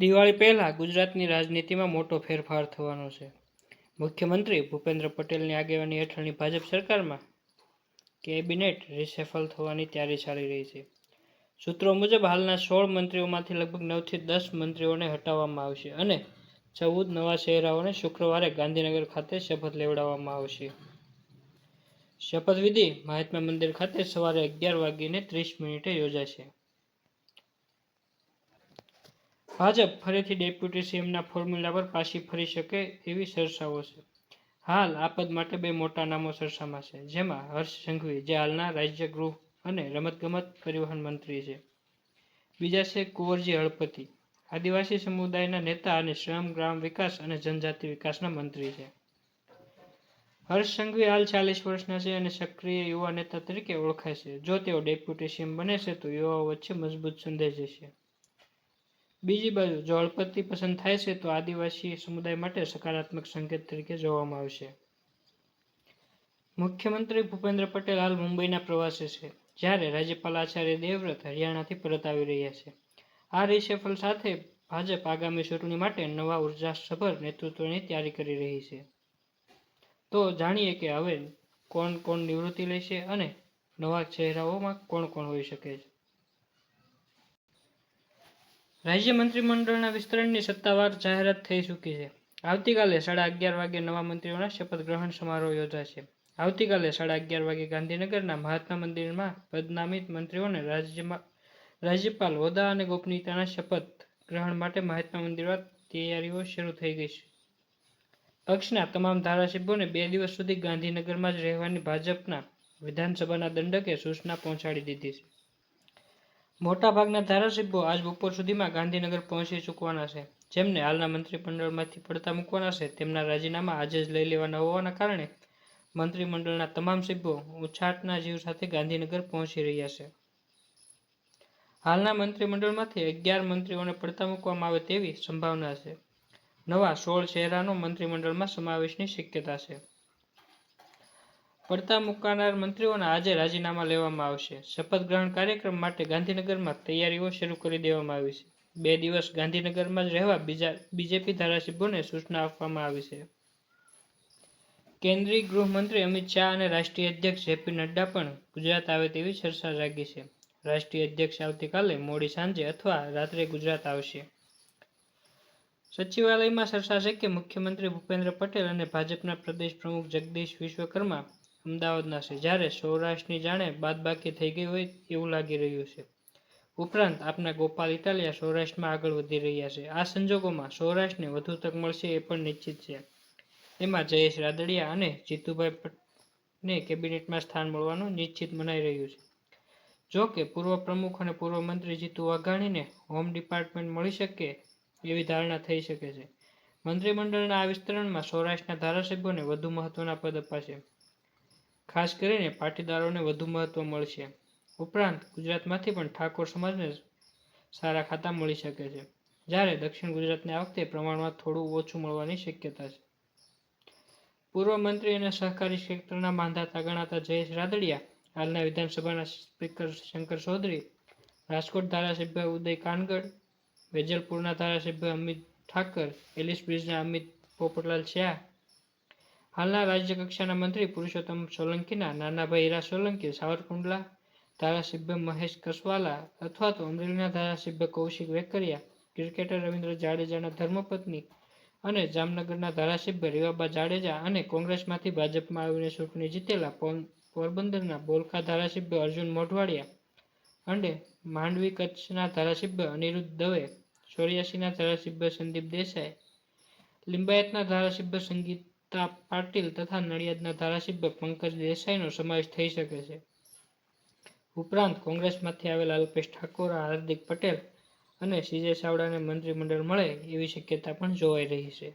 દિવાળી પહેલાં ગુજરાતની રાજનીતિમાં મોટો ફેરફાર થવાનો છે. મુખ્યમંત્રી ભૂપેન્દ્ર પટેલની આગેવાની હેઠળની ભાજપ સરકારમાં કેબિનેટ રિસેફલ થવાની તૈયારી ચાલી રહી છે. સૂત્રો મુજબ હાલના સોળ મંત્રીઓમાંથી લગભગ નવથી દસ મંત્રીઓને હટાવવામાં આવશે અને ચૌદ નવા ચહેરાઓને શુક્રવારે ગાંધીનગર ખાતે શપથ લેવડાવવામાં આવશે. શપથવિધિ મહાત્મા મંદિર ખાતે સવારે અગિયાર વાગીને ત્રીસ મિનિટે યોજાશે. ભાજપ ફરીથી ડેપ્યુટી સીએમના ફોર્મ્યુલા પર પાછી ફરી શકે એવી ચર્ચાઓ છે. હાલ આ પદ માટે બે મોટા નામો ચર્ચામાં છે, જેમાં હર્ષ સંઘવી જે હાલના રાજ્ય ગૃહ અને રમતગમત પરિવહન મંત્રી છે. બીજા છે કુંવરજી હળપતિ, આદિવાસી સમુદાયના નેતા અને શ્રમ, ગ્રામ વિકાસ અને જનજાતિ વિકાસના મંત્રી છે. હર્ષ સંઘવી હાલ ચાલીસ વર્ષના છે અને સક્રિય યુવા નેતા તરીકે ઓળખાય છે. જો તેઓ ડેપ્યુટી સીએમ બને છે, તો યુવાઓ વચ્ચે મજબૂત સંદેશ જશે બીજી બાજુ, જો અળપતિ પસંદ થાય છે, તો આદિવાસી સમુદાય માટે સકારાત્મક સંકેત તરીકે જોવામાં આવશે. મુખ્યમંત્રી ભૂપેન્દ્ર પટેલ હાલ મુંબઈના પ્રવાસે છે, જ્યારે રાજ્યપાલ આચાર્ય દેવવ્રત હરિયાણાથી પરત આવી રહ્યા છે. આ રિસેફલ સાથે ભાજપ આગામી ચૂંટણી માટે નવા ઉર્જાસભર નેતૃત્વની તૈયારી કરી રહી છે. તો જાણીએ કે હવે કોણ કોણ નિવૃત્તિ લેશે અને નવા ચહેરાઓમાં કોણ કોણ હોઈ શકે છે. રાજ્ય મંત્રીમંડળના વિસ્તરણની સત્તાવાર જાહેરાત થઈ ચૂકી છે. આવતીકાલે સાડા અગિયાર વાગે નવા મંત્રીઓના શપથ ગ્રહણ સમારોહ યોજાશે. આવતીકાલે સાડા અગિયાર વાગે ગાંધીનગરના મહાત્મા મંદિરમાં પદનામિત મંત્રીઓને રાજ્યમાં રાજ્યપાલ હોદ્દા અને ગોપનીયતાના શપથ ગ્રહણ માટે મહાત્મા મંદિરમાં તૈયારીઓ શરૂ થઈ ગઈ છે. પક્ષના તમામ ધારાસભ્યોને બે દિવસ સુધી ગાંધીનગરમાં જ રહેવાની ભાજપના વિધાનસભાના દંડકે સૂચના પહોંચાડી દીધી છે. મોટાભાગના ધારાસભ્યો આજ બપોર સુધીમાં ગાંધીનગર પહોંચી ચૂકવાના છે. જેમને હાલના મંત્રીમંડળમાંથી પડતા મૂકવાના છે, તેમના રાજીનામા આજે જ લઈ લેવાના હોવાના કારણે મંત્રીમંડળના તમામ સભ્યો ઉછાટના જીવ સાથે ગાંધીનગર પહોંચી રહ્યા છે. હાલના મંત્રીમંડળમાંથી અગિયાર મંત્રીઓને પડતા મૂકવામાં આવે તેવી સંભાવના છે. નવા સોળ ચહેરાનો મંત્રીમંડળમાં સમાવેશની શક્યતા છે. પડતા મૂકાનાર મંત્રીઓના આજે રાજીનામા લેવામાં આવશે. શપથ ગ્રહણ કાર્યક્રમ માટે ગાંધીનગરમાં તૈયારીઓ શરૂ કરી દેવામાં આવી છે. બે દિવસ ગાંધીનગરમાં જ રહેવા બીજા બીજેપી ધારાસભ્યોને સૂચના આપવામાં આવી છે. કેન્દ્રીય ગૃહમંત્રી અમિત શાહ અને રાષ્ટ્રીય અધ્યક્ષ જેપી નડ્ડા પણ ગુજરાત આવે તેવી ચર્ચા જાગી છે. રાષ્ટ્રીય અધ્યક્ષ આવતીકાલે મોડી સાંજે અથવા રાત્રે ગુજરાત આવશે. સચિવાલયમાં ચર્ચા કે મુખ્યમંત્રી ભૂપેન્દ્ર પટેલ અને ભાજપના પ્રદેશ પ્રમુખ જગદીશ વિશ્વકર્મા અમદાવાદના છે. જ્યારે સૌરાષ્ટ્રની જાણે બાદબાકી થઈ ગઈ હોય એવું લાગી રહ્યું છે. ઉપરાંત આપના ગોપાલ ઇટાલિયા સૌરાષ્ટ્રમાં આગળ વધી રહ્યા છે. આ સંજોગોમાં સૌરાષ્ટ્રને વધુ તક મળશે એ પણ નિશ્ચિત છે. એમાં જયેશ રાદડિયા અને જીતુભાઈ ને કેબિનેટમાં સ્થાન મળવાનું નિશ્ચિત મનાઈ રહ્યું છે. જો કે પૂર્વ પ્રમુખ અને પૂર્વ મંત્રી જીતુ વાઘાણીને હોમ ડિપાર્ટમેન્ટ મળી શકે એવી ધારણા થઈ શકે છે. મંત્રીમંડળના આ વિસ્તરણમાં સૌરાષ્ટ્રના ધારાસભ્યોને વધુ મહત્વના પદ અપાશે. ખાસ કરીને પાટીદારોને વધુ મહત્વ મળશે. ઉપરાંત ગુજરાતમાંથી પણ ઠાકોર સમાજને સારા ખાતા મળી શકે છે. જ્યારે દક્ષિણ ગુજરાતને આ વખતે પ્રમાણમાં થોડું ઓછું મળવાની શક્યતા છે. પૂર્વ મંત્રી અને સહકારી ક્ષેત્રના માંધાતા ગણાતા જયેશ રાદડિયા, હાલના વિધાનસભાના સ્પીકર શંકર ચૌધરી, રાજકોટ ધારાસભ્ય ઉદય કાનગડ, વેજલપુરના ધારાસભ્ય અમિત ઠાકર, એલિસ બ્રિજના અમિત પોપટલાલ શાહ હાલના રાજ્ય કક્ષાના મંત્રી પુરુષોત્તમ સોલંકીના નાનાભાઈ હીરા સોલંકી, સાવરકુંડલા ધારાસભ્ય મહેશ કસવાલા અથવા તો અમરેલીના ધારાસભ્ય કૌશિક વેકરિયા, ક્રિકેટર રવિન્દ્ર જાડેજાના ધર્મપત્ની અને જામનગરના ધારાસભ્ય રેવાબા જાડેજા અને કોંગ્રેસમાંથી ભાજપમાં આવીને ચૂંટણી જીતેલા પોરબંદરના બોલકા ધારાસભ્ય અર્જુન મોઢવાડિયા અને માંડવી કચ્છના ધારાસભ્ય અનિરુદ્ધ દવે, ચોર્યાસીના ધારાસભ્ય સંદીપ દેસાઈ, લિંબાયતના ધારાસભ્ય સંગીતા પાટીલ તથા નડિયાદના ધારાસભ્ય પંકજ દેસાઈનો સમાવેશ થઈ શકે છે. ઉપરાંત કોંગ્રેસમાંથી આવેલા અલ્પેશ ઠાકોર, હાર્દિક પટેલ અને સીજે ચાવડાને મંત્રીમંડળ મળે એવી શક્યતા પણ જોવાઈ રહી છે.